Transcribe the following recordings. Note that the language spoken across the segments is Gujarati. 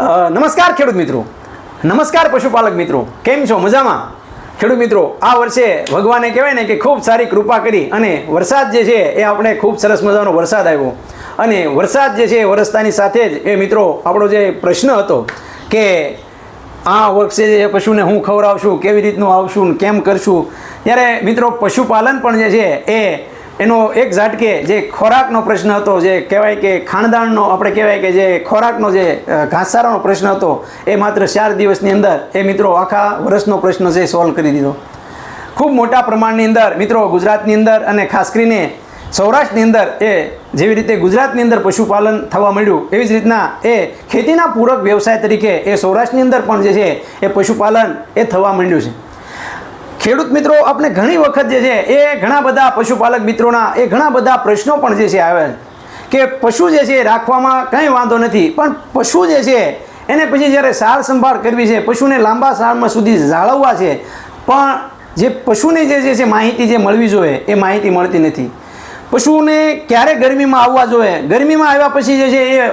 નમસ્કાર ખેડૂત મિત્રો. નમસ્કાર પશુપાલક મિત્રો. કેમ છો? મજામાં? ખેડૂત મિત્રો, આ વર્ષે ભગવાને કહેવાય ને કે ખૂબ સારી કૃપા કરી અને વરસાદ જે છે એ આપણે ખૂબ સરસ મજાનો વરસાદ આવ્યો. અને વરસાદ જે છે વરસતાની સાથે જ એ મિત્રો, આપણો જે પ્રશ્ન હતો કે આ વર્ષે જે પશુને હું ખવડાવશું, કેવી રીતનું આવશું કેમ કરશું? ત્યારે મિત્રો, પશુપાલન પણ જે છે એ એનો એક ઝાટકે જે ખોરાકનો પ્રશ્ન હતો, જે કહેવાય કે ખાણદાણનો આપણે કહેવાય કે જે ખોરાકનો જે ઘાસચારાનો પ્રશ્ન હતો, એ માત્ર ચાર દિવસની અંદર, એ મિત્રો આખા વર્ષનો પ્રશ્ન છે સોલ્વ કરી દીધો. ખૂબ મોટા પ્રમાણની અંદર, મિત્રો ગુજરાતની અંદર અને ખાસ કરીને સૌરાષ્ટ્રની અંદર એ જેવી રીતે ગુજરાતની અંદર પશુપાલન થવા માંડ્યું, એવી જ રીતના એ ખેતીના પૂરક વ્યવસાય તરીકે એ સૌરાષ્ટ્રની અંદર પણ જે છે એ પશુપાલન એ થવા માંડ્યું છે. ખેડૂત મિત્રો આપણે ઘણી વખત જે છે, એ ઘણા બધા પશુપાલક મિત્રોના એ ઘણા બધા પ્રશ્નો પણ જે છે, આવે કે પશુ જે છે રાખવામાં કંઈ વાંધો નથી, પણ પશુ જે છે, એને પછી જ્યારે સાર સંભાળ કરવી છે, પશુને લાંબા સારમાં સુધી જાળવવા છે, પણ જે પશુને જે છે માહિતી જે મળવી જોઈએ, એ માહિતી મળતી નથી. પશુને ક્યારે ગરમીમાં આવવા જોઈએ? ગરમીમાં આવ્યા પછી જે છે, એ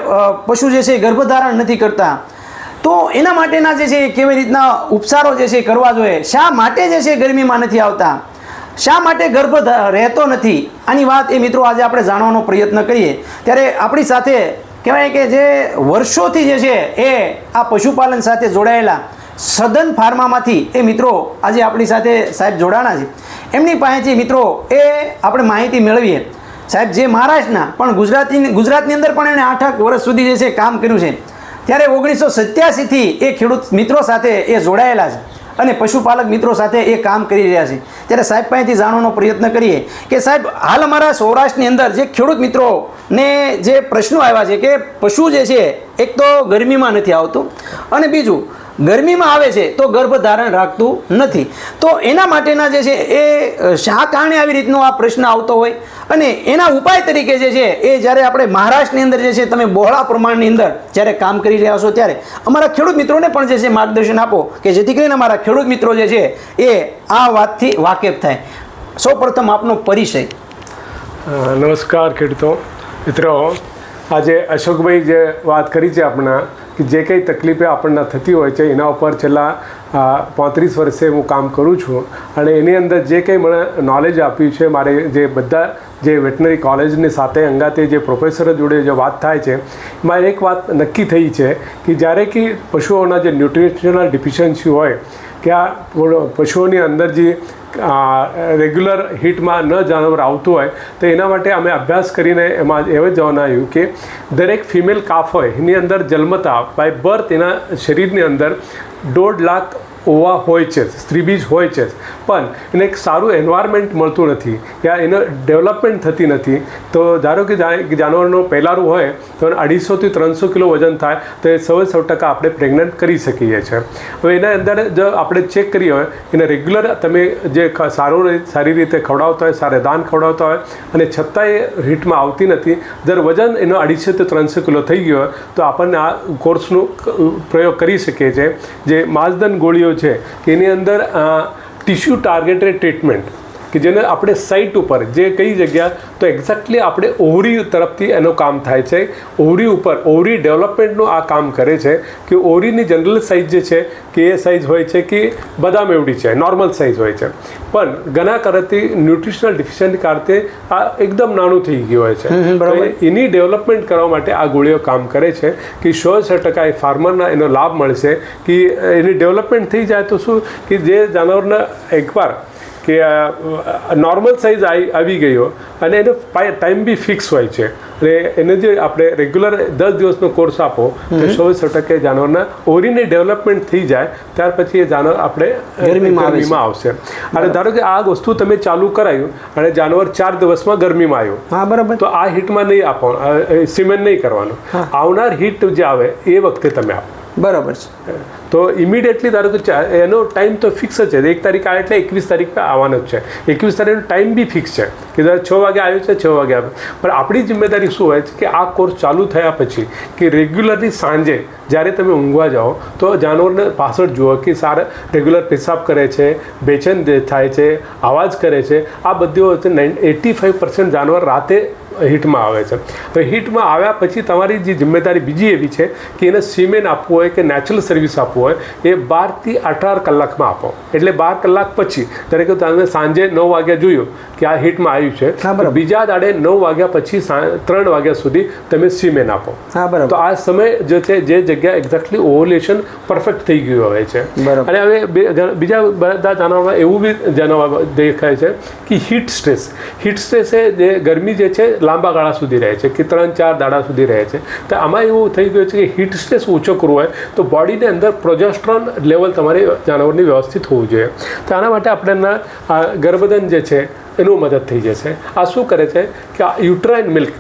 પશુ જે છે ગર્ભધારણ નથી કરતા. તો એના માટેના જે છે કેવી રીતના ઉપચારો જે છે કરવા જોઈએ? શા માટે જે છે ગરમીમાં નથી આવતા? શા માટે ગર્ભ રહેતો નથી? આની વાત એ મિત્રો આજે આપણે જાણવાનો પ્રયત્ન કરીએ. ત્યારે આપણી સાથે કહેવાય કે જે વર્ષોથી જે છે એ આ પશુપાલન સાથે જોડાયેલા સદન ફાર્મામાંથી એ મિત્રો આજે આપણી સાથે સાહેબ જોડાણા છે. એમની પાસેથી મિત્રો એ આપણે માહિતી મેળવીએ. સાહેબ, જે મહારાષ્ટ્રના, પણ ગુજરાતી ગુજરાતની અંદર પણ એણે આઠ વર્ષ સુધી જે છે કામ કર્યું છે. ત્યારે ઓગણીસો સત્યાસીથી એ ખેડૂત મિત્રો સાથે એ જોડાયેલા છે અને પશુપાલક મિત્રો સાથે એ કામ કરી રહ્યા છે. ત્યારે સાહેબ પાસેથી જાણવાનો પ્રયત્ન કરીએ કે સાહેબ, હાલ અમારા સૌરાષ્ટ્રની અંદર જે ખેડૂત મિત્રોને જે પ્રશ્નો આવ્યા છે કે પશુ જે છે, એક તો ગરમીમાં નથી આવતું અને બીજું ગરમીમાં આવે છે, તો ગર્ભધારણ રાખતું નથી. તો એના માટેના જે છે, એ શા કારણે આવી રીતનો આ પ્રશ્ન આવતો હોય? અને એના ઉપાય તરીકે જે છે, એ જ્યારે આપણે મહારાષ્ટ્રની અંદર જે છે, તમે બહોળા પ્રમાણની અંદર જ્યારે કામ કરી રહ્યા છો ત્યારે, અમારા ખેડૂત મિત્રોને પણ જે છે, માર્ગદર્શન આપો કે જેથી કરીને અમારા ખેડૂત મિત્રો જે છે, એ આ વાતથી વાકેફ થાય. સૌપ્રથમ આપનો પરિચય. નમસ્કાર ખેડૂતો. મિત્રો, આજે અશોકભાઈ જે વાત કરી છે આપણા કે જે કંઈ તકલીફે આપણને થતી હોય છે, એના ઉપર છેલ્લા પાંત્રીસ વર્ષે હું કામ કરું છું. અને એની અંદર જે કંઈ મને નોલેજ આપ્યું છે, મારે જે બધા જે વેટનરી કોલેજની સાથે અંગાતે જે પ્રોફેસરો જોડે જે વાત થાય છે, એમાં એક વાત નક્કી થઈ છે કે જ્યારે કે પશુઓના જે ન્યુટ્રિશનલ ડિફિશન્સી હોય, કે આ પશુઓની અંદર જે રેગ્યુલર હિટમાં ન જાનવર આવતું હોય, તો એના માટે અમે અભ્યાસ કરીને એમાં એવું જણાવ્યું કે દરેક ફિમેલ કાફ હોય, એની અંદર જન્મતા, બાય બર્થ એના શરીરની અંદર દોઢ લાખ ઓવા હોય છે, સ્ત્રીબીજ હોય છે. પણ એને એક સારું એન્વાયરમેન્ટ મળતું નથી. ત્યાં એને ડેવલપમેન્ટ થતી નથી. તો ધારો કે જાનવરનો પહેલારું હોય, તો અઢીસોથી ત્રણસો કિલો વજન થાય, તો એ સૌ સૌ ટકા આપણે પ્રેગ્નન્ટ કરી શકીએ છીએ. હવે એના અંદર જો આપણે ચેક કરીએ હોય, એને રેગ્યુલર તમે જે સારું સારી રીતે ખવડાવતા હોય, સારે દાન ખવડાવતા હોય, અને છતાંય એ હિટમાં આવતી નથી. જ્યારે વજન એનો અઢીસોથી ત્રણસો કિલો થઈ ગયો હોય, તો આપણને આ કોર્સનો પ્રયોગ કરી શકીએ છીએ. જે માજદન ગોળીઓ છે એની અંદર ટિશ્યુ ટાર્ગેટેડ ટ્રીટમેન્ટ કે જેને આપણે સાઇટ ઉપર જે કઈ જગ્યા તો એક્ઝેક્ટલી આપણે ઓવરી તરફથી એનું કામ થાય છે. ઓવરી ઉપર ઓવરી ડેવલપમેન્ટનું આ કામ કરે છે કે ઓવરીની જનરલ સાઇઝ જે છે કે એ સાઇઝ હોય છે કે બદામ એવડી છે નોર્મલ સાઇઝ હોય છે. પણ ઘણા કરતી ન્યુટ્રિશનલ ડિફિશિયન્ટ કારણે આ એકદમ નાનું થઈ ગયું હોય છે. બરાબર. એની ડેવલપમેન્ટ કરવા માટે આ ગોળીઓ કામ કરે છે કે સો સો ટકા એ ફાર્મરના એનો લાભ મળશે કે એની ડેવલપમેન્ટ થઈ જાય તો શું? કે જે જાનવરના એકવાર કે નોર્મલ સાઇઝ આવી ગયો. અને એનો ટાઈમ બી ફિક્સ હોય છે. અને એને જે આપણે રેગ્યુલર દસ દિવસનો કોર્સ આપો તો સો સો ટકે જાનવરના ઓરીને ડેવલપમેન્ટ થઈ જાય ત્યાર પછી એ જાનવર આપણે ગરમીમાં આવશે. અને ધારો કે આ વસ્તુ તમે ચાલુ કરાયું અને જાનવર ચાર દિવસમાં ગરમીમાં આવ્યું હા બરાબર. તો આ હિટમાં નહીં આપવાનું સિમેન્ટ નહીં કરવાનું. આવનાર હિટ જે આવે એ વખતે તમે આપો. બરાબર છે. તો ઇમિડિયેટલી ધારો કે એનો ટાઈમ તો ફિક્સ જ છે. એક તારીખ આવે એટલે એકવીસ તારીખ પર આવવાનો જ છે. એકવીસ તારીખનો ટાઈમ બી ફિક્સ છે કે છ વાગે આવ્યો છે, છ વાગે આવે. પણ આપણી જિમ્મેદારી શું હોય છે કે આ કોર્સ ચાલુ થયા પછી કે રેગ્યુલરલી સાંજે જ્યારે તમે ઊંઘવા જાઓ, તો જાનવરને પાછળ જુઓ કે સારા રેગ્યુલર પેશાબ કરે છે, બેચેન થાય છે અવાજ કરે છે. આ બધી એટી ફાઇવ પર્સન્ટ જાનવર રાતે હિટમાં આવે છે. તો હિટમાં આવ્યા પછી તમારી જે જિમ્મેદારી બીજી એવી છે કે એને સિમેન્ટ આપવું હોય કે નેચરલ સર્વિસ આપવું હોય એ બારથી અઢાર કલાકમાં આપો. એટલે બાર કલાક પછી દરેક તમે સાંજે નવ વાગ્યા જોયું કે આ હિટમાં આવ્યું છે બીજા દાડે નવ વાગ્યા પછી ત્રણ વાગ્યા સુધી તમે સિમેન્ટ આપો. તો આ સમય જે છે જે જગ્યા એક્ઝેક્ટલી ઓવલેશન પરફેક્ટ થઈ ગયું હોય છે. બરાબર. અને હવે બીજા બધા જાનવરમાં એવું બી જાણવા દેખાય છે કે હીટ સ્ટ્રેસ હીટ સ્ટ્રેસ એ જે ગરમી જે છે લાંબા ગાળા સુધી રહે છે કે ત્રણ ચાર દાડા સુધી રહે છે. તો આમાં એવું થઈ ગયું છે કે હીટ સ્ટ્રેસ ઓછો કરવો હોય, તો બોડીની અંદર પ્રોજેસ્ટ્રોન લેવલ તમારે જાનવરની વ્યવસ્થિત હોવું જોઈએ. તો આના માટે આપણે ગર્ભદન જે છે, એનું મદદ થઈ જશે. આ શું કરે છે કે આ યુટ્રાઇન મિલ્ક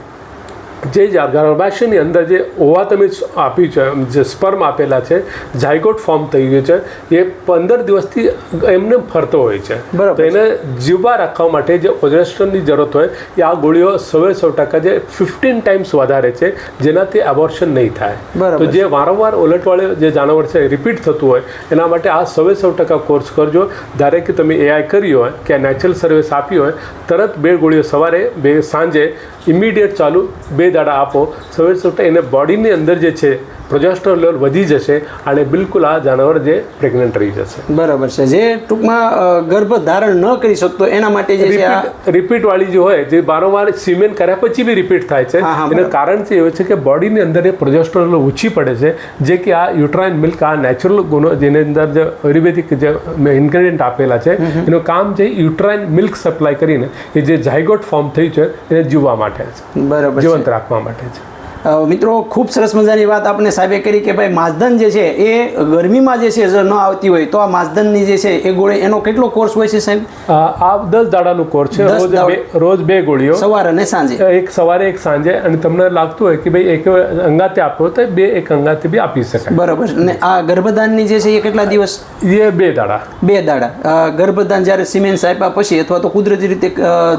જે ગર્ભાશયની અંદર જે ઓવા તમે આપ્યું છે જે સ્પર્મ આપેલા છે ઝાયગોટ ફોર્મ થઈ ગયું છે એ પંદર દિવસથી એમને ફરતો હોય છે બરાબર. તો એને જીવવા રાખવા માટે જે ઓજેસ્ટ્રોનની જરૂરત હોય એ આ ગોળીઓ સવે સો ટકા જે ફિફ્ટીન ટાઈમ્સ વધારે છે જેનાથી એબોર્શન નહીં થાય બરાબર. તો જે વારંવાર ઓલટવાળે જે જાનવર છે રિપીટ થતું હોય એના માટે આ સવે સો ટકા કોર્સ કરજો ધારે કે તમે એઆઈ કરી હોય કે નેચરલ સર્વિસ આપી હોય તરત બે ગોળીઓ સવારે બે સાંજે ઇમિડિયેટ ચાલુ બે દાડા આપો. સવેર સુટે એને બોડીની અંદર જે છે પ્રોજેસ્ટ્રોન લેવલ વધી જશે અને બિલકુલ આ જાનવર જે પ્રેગ્નન્ટ રહી જશે. બરાબર છે. જે ટૂંકમાં ગર્ભ ધારણ ન કરી શકતો એના માટે જે આ રિપીટ વાળી જે હોય જે વારંવાર સિમેન્ટ કર્યા પછી બી રિપીટ થાય છે. એનું કારણ છે એવું છે કે બોડીની અંદર એ પ્રોજેસ્ટ્રોલ ઓછી પડે છે જે કે આ યુટ્રાઇન મિલ્ક આ નેચરલ ગુનો જેની અંદર જે આયુર્વેદિક જે ઇન્ગ્રેડિયન્ટ આપેલા છે એનું કામ છે યુટ્રાઇન મિલ્ક સપ્લાય કરીને એ જે ઝાયગોટ ફોર્મ થયું છે એને જીવવા માટે છે. બરાબર જીવંત રાખવા માટે છે. મિત્રો ખૂબ સરસ મજાની વાત આપણે સાહેબે કરી કે ભાઈ માસધન જે છે એ ગરમીમાં જે છે ન આવતી હોય તો આ માસધનની જે છે એ ગોળી એનો કેટલો કોર્સ હોય છે સાહેબ? આ દસ દાડાનો કોર્સ છે રોજ. બે રોજ બે ગોળીઓ. સવારે અને સાંજે. એક સવારે એક સાંજે અને તમને લાગતું હોય કે ભાઈ એક અંગાતે આપો તો બે એક અંગાતે બી આપી શકાય. બરાબર. અને આ ગર્ભદાનની જે છે એ કેટલા દિવસ? એ બે દાડા. બે દાડા. ગર્ભદાન જ્યારે સિમેન્સ આપ્યા પછી અથવા તો કુદરતી રીતે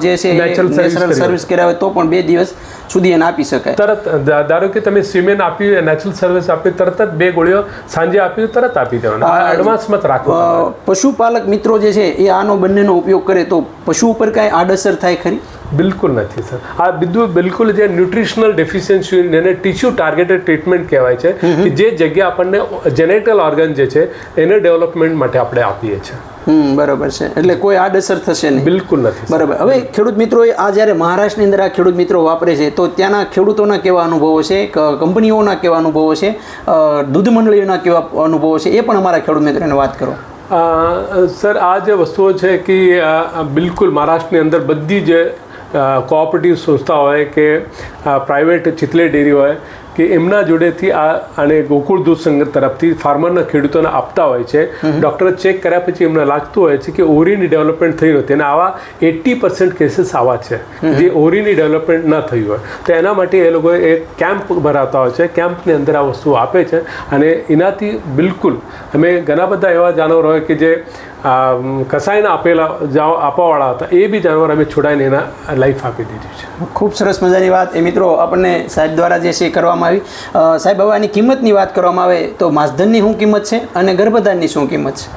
જે છે નેચરલ સર્વિસ હોય. તો પણ બે દિવસ સુધી એને આપી શકાય. તરત ધારો કે તમે સિમેન્ટ આપ્યું નેચરલ સર્વિસ આપ્યું તરત જ બે ગોળીઓ સાંજે આપ્યું તરત આપી દેવાના. એડવાન્સમાં જ રાખો પશુપાલક મિત્રો જે છે એ આનો બંનેનો ઉપયોગ કરે તો પશુ ઉપર કાંઈ આડઅસર થાય ખરી? બિલકુલ નથી સર. આ બધું બિલકુલ જે ન્યુટ્રિશનલ ડેફિશિયન્સી એને ટિશ્યુ ટાર્ગેટેડ ટ્રીટમેન્ટ કહેવાય છે કે જે જગ્યા આપણને જેનેટલ ઓર્ગન જે છે એને ડેવલપમેન્ટ માટે આપણે આપીએ છીએ. હમ બરાબર છે. એટલે કોઈ આડઅસર થશે નહીં. બિલકુલ નથી બરાબર. હવે ખેડૂત મિત્રો આ જ્યારે મહારાષ્ટ્રની અંદર આ ખેડૂત મિત્રો વાપરે છે તો ત્યાંના ખેડૂતોના કેવા અનુભવો છે? કંપનીઓના કેવા અનુભવો છે? દૂધ મંડળીઓના કેવા અનુભવો છે? એ પણ અમારા ખેડૂત મિત્રોને વાત કરો. સર આ જે વસ્તુઓ છે કે બિલકુલ મહારાષ્ટ્રની અંદર બધી જે કોઓપરેટિવ સંસ્થા હોય કે પ્રાઇવેટ ચિતલે ડેરી હોય કે એમના જોડેથી આ અને ગોકુળ દૂધ સંઘ તરફથી ફાર્મરના ખેડૂતોને આપતા હોય છે. ડૉક્ટરે ચેક કર્યા પછી એમને લાગતું હોય છે કે ઓરીની ડેવલપમેન્ટ થઈ નથી અને આવા એટી પર્સન્ટ કેસીસ આવા છે જે ઓરીની ડેવલપમેન્ટ ન થયું હોય. તો એના માટે એ લોકોએ એક કેમ્પ ભરાતા હોય છે. કેમ્પની અંદર આ વસ્તુ આપે છે. અને એનાથી બિલકુલ અમે ઘણા બધા એવા જાનવર હોય કે જે કસાયના આપેલા જાવ આપવાવાળા હતા એ બી જાનવર અમે છોડાઈને એના લાઈફ આપી દીધી છે. ખૂબ સરસ મજાની વાત. એ મિત્રો આપણને સાહેબ દ્વારા જે છે એ કરવામાં આવી. સાહેબ હવે આની કિંમતની વાત કરવામાં આવે તો માસધનની શું કિંમત છે અને ગર્ભધાનની શું કિંમત છે?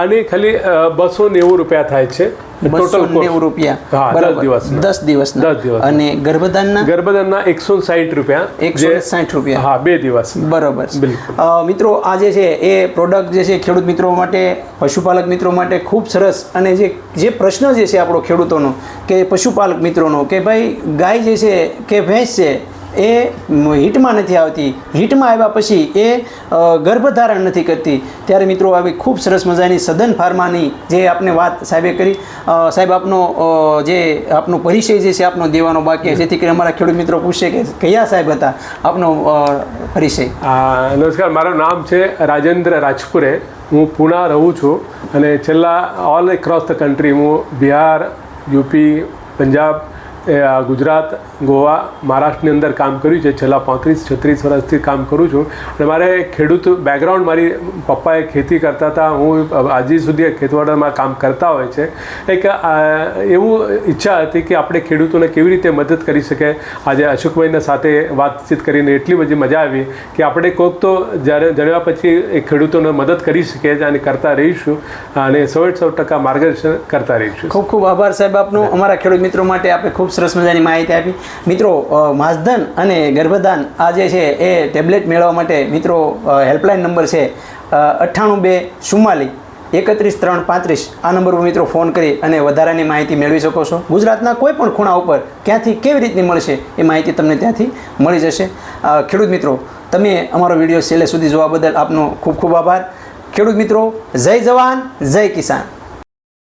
આની ખાલી બસો નેવું રૂપિયા થાય છે. બસો નેવું રૂપિયા. દસ બરાબર. દસ દિવસ દસ દિવસના. અને ગર્ભધાનના? ગર્ભધનના એકસો સાઠ રૂપિયા. એકસો સાઠ રૂપિયા. હા બે દિવસ. બરોબર. મિત્રો આ જે છે એ પ્રોડક્ટ જે છે ખેડૂત મિત્રો માટે પશુપાલક મિત્રો માટે ખૂબ સરસ. અને જે જે પ્રશ્ન જે છે આપણો ખેડૂતોનો કે પશુપાલક મિત્રોનો કે ભાઈ ગાય જે છે કે ભેંસ છે એ હીટમાં નથી આવતી. હીટમાં આવ્યા પછી એ ગર્ભધારણ નથી કરતી. ત્યારે મિત્રો આવી ખૂબ સરસ મજાની સદન ફાર્માની જે આપને વાત સાહેબે કરી સાહેબ આપનો જે આપનો પરિચય જે છે આપનો દેવાનો બાકી જેથી કરીને અમારા ખેડૂત મિત્રો પૂછશે કે કયા સાહેબ હતા આપનો પરિચય. નમસ્કાર, મારું નામ છે રાજેન્દ્ર રાજપુરે. હું પુના રહું છું અને છેલ્લા ઓલ એક્રોસ ધ કન્ટ્રી હું બિહાર, યુપી, પંજાબ એ, ગુજરાત ગોવા મહારાષ્ટ્રની અંદર કામ કર્યું છે. છેલ્લા પાંત્રીસ છત્રીસ વર્ષથી કામ કરું છું. અને મારે ખેડૂત બેકગ્રાઉન્ડ મારી પપ્પાએ ખેતી કરતા હતા. હું આજે સુધી ખેતવાડામાં કામ કરતા હોય છે. એક એવું ઈચ્છા હતી કે આપણે ખેડૂતોને કેવી રીતે મદદ કરી શકે. આજે અશોકભાઈના સાથે વાતચીત કરીને એટલી બધી મજા આવી કે આપણે કોઈક તો જ્યારે જણ્યા પછી એ ખેડૂતોને મદદ કરી શકીએ અને કરતા રહીશું અને સો સો ટકા માર્ગદર્શન કરતા રહીશું. ખૂબ ખૂબ આભાર સાહેબ આપનું. અમારા ખેડૂત મિત્રો માટે આપણે ખૂબ સરસ મજાની માહિતી આપી. મિત્રો માસધન અને ગર્ભધાન આ જે છે એ ટેબ્લેટ મેળવવા માટે મિત્રો હેલ્પલાઇન નંબર છે અઠ્ઠાણું બે ચુમ્માલીસ એકત્રીસ ત્રણ પાંત્રીસ આ નંબર પર મિત્રો ફોન કરી અને વધારાની માહિતી મેળવી શકો છો. ગુજરાતના કોઈ પણ ખૂણા ઉપર ક્યાંથી કેવી રીતની મળશે એ માહિતી તમને ત્યાંથી મળી જશે. ખેડૂત મિત્રો, તમે અમારો વીડિયો છેલ્લે સુધી જોવા બદલ આપનો ખૂબ ખૂબ આભાર. ખેડૂત મિત્રો, જય જવાન, જય કિસાન.